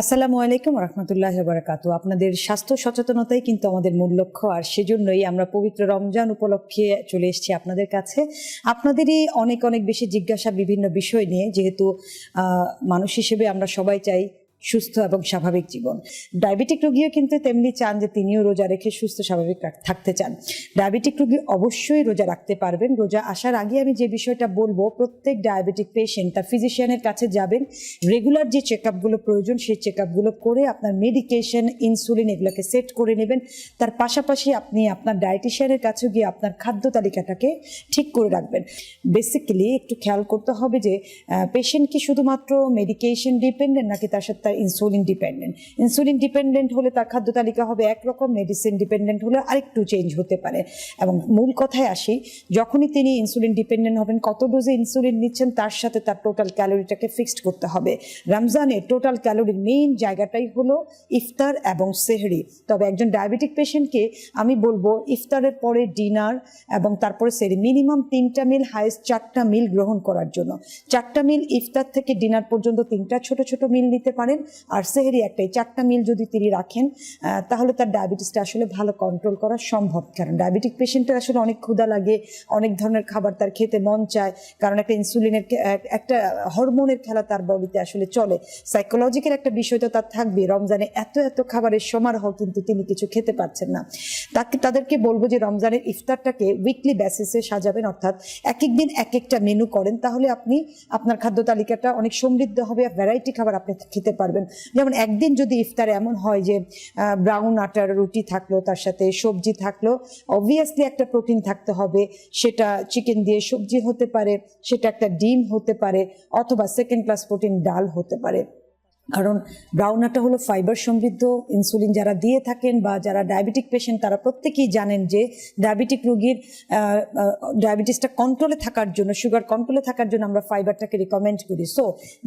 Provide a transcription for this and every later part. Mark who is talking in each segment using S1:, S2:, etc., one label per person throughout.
S1: আসসালামু আলাইকুম রহমতুল্লাহ বারাকাতু আপনাদের স্বাস্থ্য সচেতনতাই কিন্তু আমাদের মূল লক্ষ্য, আর সেজন্যই আমরা পবিত্র রমজান উপলক্ষে চলে এসেছি আপনাদের কাছে। আপনাদেরই অনেক অনেক বেশি জিজ্ঞাসা বিভিন্ন বিষয় নিয়ে, যেহেতু মানুষ হিসেবে আমরা সবাই চাই সুস্থ এবং স্বাভাবিক জীবন। ডায়াবেটিক রোগীও কিন্তু তেমনি চান যে তিনিও রোজা রেখে সুস্থ, স্বাভাবিক থাকতে চান। ডায়াবেটিক রোগী অবশ্যই রোজা রাখতে পারবেন। রোজা আসার আগে আমি যে বিষয়টা বলব, প্রত্যেক ডায়াবেটিক পেশেন্ট তার ফিজিশিয়ানের কাছে যাবেন। রেগুলার যে চেক আপগুলো প্রয়োজন, সেই চেক আপগুলো করে আপনার মেডিকেশন ইনসুলিন এগুলোকে সেট করে নেবেন। তার পাশাপাশি আপনি আপনার ডায়েটিশিয়ানের কাছে গিয়ে আপনার খাদ্য তালিকাটাকে ঠিক করে রাখবেন। বেসিক্যালি একটু খেয়াল করতে হবে যে পেশেন্ট কি শুধুমাত্র মেডিকেশন ডিপেন্ডেন্ট নাকি তার সাথে তার ইনসুলিন ডিপেন্ডেন্ট ইনসুলিন ডিপেন্ডেন্ট হলে তার খাদ্য তালিকা হবে একরকম মেডিসিন ডিপেন্ডেন্ট হলে আরেকটু চেঞ্জ হতে পারে। এবং মূল কথায় আসি, যখনই তিনি ইনসুলিন ডিপেন্ডেন্ট হবেন, কত ডোজে ইনসুলিন নিচ্ছেন, তার সাথে তার টোটাল ক্যালোরিটাকে ফিক্সড করতে হবে। রমজানে টোটাল ক্যালোরির মেইন জায়গাটাই হলো ইফতার এবং সেহরি। তবে একজন ডায়াবেটিক পেশেন্টকে আমি বলব, ইফতারের পরে ডিনার এবং তারপরে সেহরি মিনিমাম তিনটা মিল হাইস্ট চারটা মিল গ্রহণ করার জন্য। চারটা মিল ইফতার থেকে ডিনার পর্যন্ত তিনটা ছোট ছোট মিল নিতে পারেন আর সেহরি একটাই, চারটা মিল যদি তিনি রাখেন তাহলে তার ডায়াবেটিসটা আসলে ভালো কন্ট্রোল করা সম্ভব। কারণ ডায়াবেটিক পেশেন্টের আসলে অনেক ক্ষুধা লাগে, অনেক ধরনের খাবার তার খেতে মন চায়, কারণ একটা ইনসুলিনের একটা হরমোনের খেলা তার বডিতে আসলে চলে। সাইকোলজিক্যাল একটা বিষয় তো তার থাকবে রমজানে এত এত খাবারের সমারোহ কিন্তু তিনি কিছু খেতে পারছেন না। তাকে, তাদেরকে বলব যে রমজানের ইফতারটাকে উইকলি বেসিসে সাজাবেন, অর্থাৎ এক এক দিন এক একটা মেনু করেন, তাহলে আপনি আপনার খাদ্য তালিকাটা অনেক সমৃদ্ধ হবে, আর ভ্যারাইটি খাবার আপনি খেতে পারবেন। যেমন একদিন যদি ইফতার এমন হয় যে ব্রাউন আটার রুটি থাকল, তার সাথে সবজি থাকল অবভিয়াসলি একটা প্রোটিন থাকতে হবে, সেটা চিকেন দিয়ে সবজি হতে পারে, সেটা একটা ডিম হতে পারে, অথবা সেকেন্ড ক্লাস প্রোটিন ডাল হতে পারে। কারণ ব্রাউন আটা হলো ফাইবার সমৃদ্ধ ইনসুলিন যারা দিয়ে থাকেন বা যারা ডায়াবেটিক পেশেন্ট তারা প্রত্যেকেই জানেন যে ডায়াবেটিক রোগীর ডায়াবেটিসটা কন্ট্রোলে থাকার জন্য সুগার কন্ট্রোলে থাকার জন্য আমরা ফাইবারটাকে রিকমেন্ড করি। সো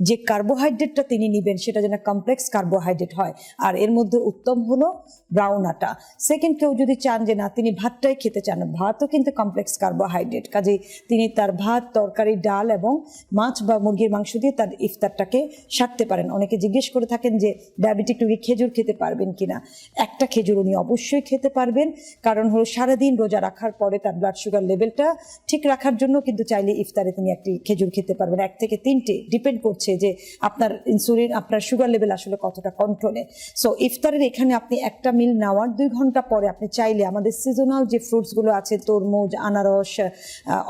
S1: যে কার্বোহাইড্রেটটা তিনি নেবেন, সেটা যেন কমপ্লেক্স কার্বোহাইড্রেট হয়। আর এর মধ্যে উত্তম হলো ব্রাউন আটা। সেকেন্ড কেউ যদি চান যে, না, তিনি ভাতটাই খেতে চান ভাতও কিন্তু কমপ্লেক্স কার্বোহাইড্রেট কাজেই তিনি তার ভাত, তরকারি, ডাল এবং মাছ বা মুরগির মাংস দিয়ে তার ইফতারটাকে সারতে পারেন। অনেকে জিজ্ঞেস করে থাকেন যে, ডায়াবেটিক রোগী খেজুর খেতে পারবেন কিনা? একটা খেজুর উনি অবশ্যই খেতে পারবেন। কারণ হলো সারাদিন রোজা রাখার পরে তার ব্লাড সুগার লেভেলটা ঠিক রাখার জন্য কিন্তু চাইলে ইফতারে তিনি একটি খেজুর খেতে পারবেন। এক থেকে তিনটে ডিপেন্ড করছে যে, আপনার ইনসুলিন আপনার সুগার লেভেল আসলে কতটা কন্ট্রোলে সো ইফতারের এখানে আপনি একটা মিল নেওয়ার দুই ঘণ্টা পরে আপনি চাইলে আমাদের সিজনাল যে ফ্রুটসগুলো আছে, তরমুজ, আনারস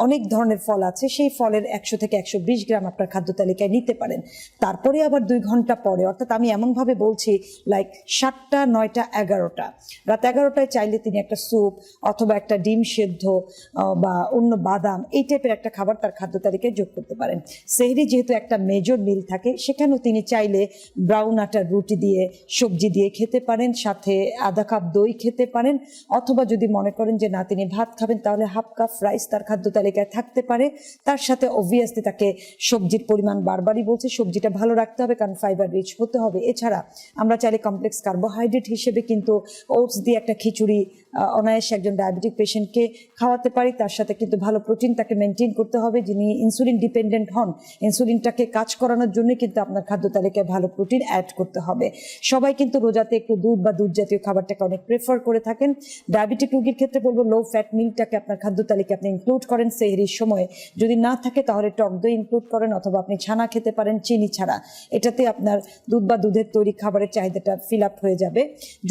S1: অনেক ধরনের ফল আছে, সেই ফলের একশো থেকে একশো বিশ গ্রাম আপনার খাদ্য তালিকায় নিতে পারেন। তারপরে আবার দুই ঘণ্টা পরে, অর্থাৎ আমি এমনভাবে বলছি লাইক সাতটা, নয়টা, এগারোটা। রাত এগারোটায় চাইলে তিনি একটা স্যুপ অথবা একটা ডিম সেদ্ধ বা অন্য বাদাম, এই টাইপের একটা খাবার তার খাদ্য তালিকায় যোগ করতে পারেন। সেহরি যেহেতু একটা মেজর মিল থাকে, সেখানেও তিনি চাইলে ব্রাউন আটার রুটি দিয়ে, সবজি দিয়ে খেতে পারেন, সাথে আধা কাপ দই খেতে পারেন, অথবা যদি মনে করেন যে, না, তিনি ভাত খাবেন, তাহলে হাফ কাপ রাইস তার খাদ্য তালিকায় থাকতে পারে। তার সাথে অবভিয়াসলি তাকে সবজির পরিমাণ বারবারই বলছে, সবজিটা ভালো রাখতে হবে কারণ ফাইবার রিচ হতে হবে। এছাড়া আমরা চাইলে কমপ্লেক্স কার্বোহাইড্রেট হিসেবে কিন্তু ওটস দিয়ে একটা খিচুড়ি অনায়াসে একজন ডায়াবেটিক পেশেন্টকে খাওয়াতে পারি। তার সাথে কিন্তু ভালো প্রোটিন তাকে মেনটেন করতে হবে। যিনি ইনসুলিন ডিপেন্ডেন্ট হন ইনসুলিনটাকে কাজ করানোর জন্য কিন্তু আপনার খাদ্য তালিকায় ভালো প্রোটিন অ্যাড করতে হবে। সবাই কিন্তু রোজাতে একটু দুধ বা দুধ জাতীয় খাবারটাকে অনেক প্রেফার করে থাকেন। ডায়াবেটিক রোগীর ক্ষেত্রে বলব লো ফ্যাট মিলটাকে আপনার খাদ্য তালিকায় আপনি ইনক্লুড করেন সেহরির সময়। যদি না থাকে তাহলে টক দই ইনক্লুড করেন অথবা আপনি ছানা খেতে পারেন, চিনি ছাড়া। এটাতে আপনার দুধ বা দুধের তৈরি খাবারের চাহিদাটা ফিল আপ হয়ে যাবে।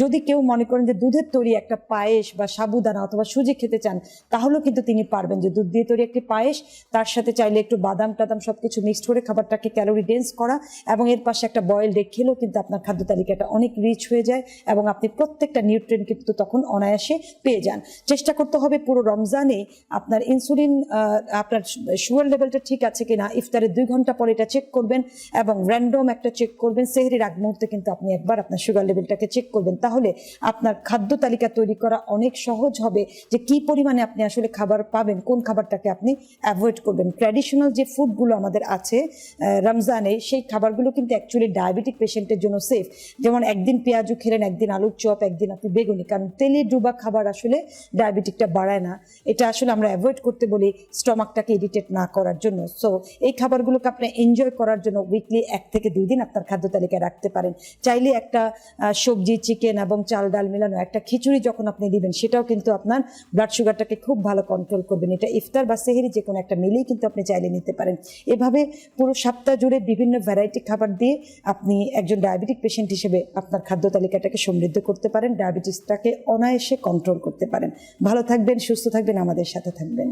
S1: যদি কেউ মনে করেন যে দুধের তৈরি একটা পায়েস বা সাবুদানা অথবা সুজি খেতে চান, তাহলেও কিন্তু তিনি পারবেন যে দুধ দিয়ে তৈরি একটি পায়েস, তার সাথে চাইলে একটু বাদাম টাদাম সবকিছু মিক্সড করে খাবারটাকে ক্যালোরি ডেন্স করা এবং এর পাশে একটা বয়েল এগ খেলেও কিন্তু আপনার খাদ্য তালিকাটা অনেক রিচ হয়ে যায় এবং আপনি প্রত্যেকটা নিউট্রেন কিন্তু তখন অনায়াসে পেয়ে যান। চেষ্টা করতে হবে পুরো রমজানে আপনার ইনসুলিন আপনার সুগার লেভেলটা ঠিক আছে কিনা, ইফতারের দুই ঘণ্টা পরে এটা চেক করবেন এবং র্যান্ডম একটা চেক করবেন, সেহরির আগ মুহূর্তে কিন্তু আপনি একবার আপনার সুগার লেভেলটাকে চেক করবেন। তাহলে আপনার খাদ্য তালিকা তৈরি করা অনেক সহজ হবে যে কি পরিমাণে আপনি আসলে খাবার পাবেন, কোন খাবারটাকে আপনি অ্যাভয়েড করবেন। ট্র্যাডিশনাল যে ফুডগুলো আমাদের আছে রমজানে সেই খাবারগুলো কিন্তু অ্যাকচুয়ালি ডায়াবেটিক পেশেন্টের জন্য সেফ যেমন একদিন পেঁয়াজু খেলেন, একদিন আলুর চপ, একদিন আপনি বেগুনি। কারণ তেলে ডুবা খাবার আসলে ডায়াবেটিকটা বাড়ায় না। এটা আসলে আমরা অ্যাভয়েড করতে বলি স্টমাকটাকে ইরিটেট না করার জন্য। সো এই খাবারগুলোকে আপনি এনজয় করার জন্য উইকলি এক থেকে দুই দিন আপনার খাদ্য তালিকায় রাখতে পারেন। চাইলে একটা সবজি চিকেন এবং চাল, ডাল মেলানো, একটা খিচুড়ি যখন আপনি দিবেন, সেটাও কিন্তু আপনার ব্লাড সুগারটাকে খুব ভালো কন্ট্রোল করবেন। এটা ইফতার বা সেহেরি যে কোনো একটা মিলেই কিন্তু আপনি চাইলে নিতে পারেন। এভাবে পুরো সপ্তাহ জুড়ে বিভিন্ন ভ্যারাইটি খাবার দিয়ে আপনি একজন ডায়াবেটিক পেশেন্ট হিসেবে আপনার খাদ্য তালিকাটাকে সমৃদ্ধ করতে পারেন ডায়াবেটিসটাকে অনায়াসে কন্ট্রোল করতে পারেন। ভালো থাকবেন, সুস্থ থাকবেন, আমাদের সাথে থাকবেন।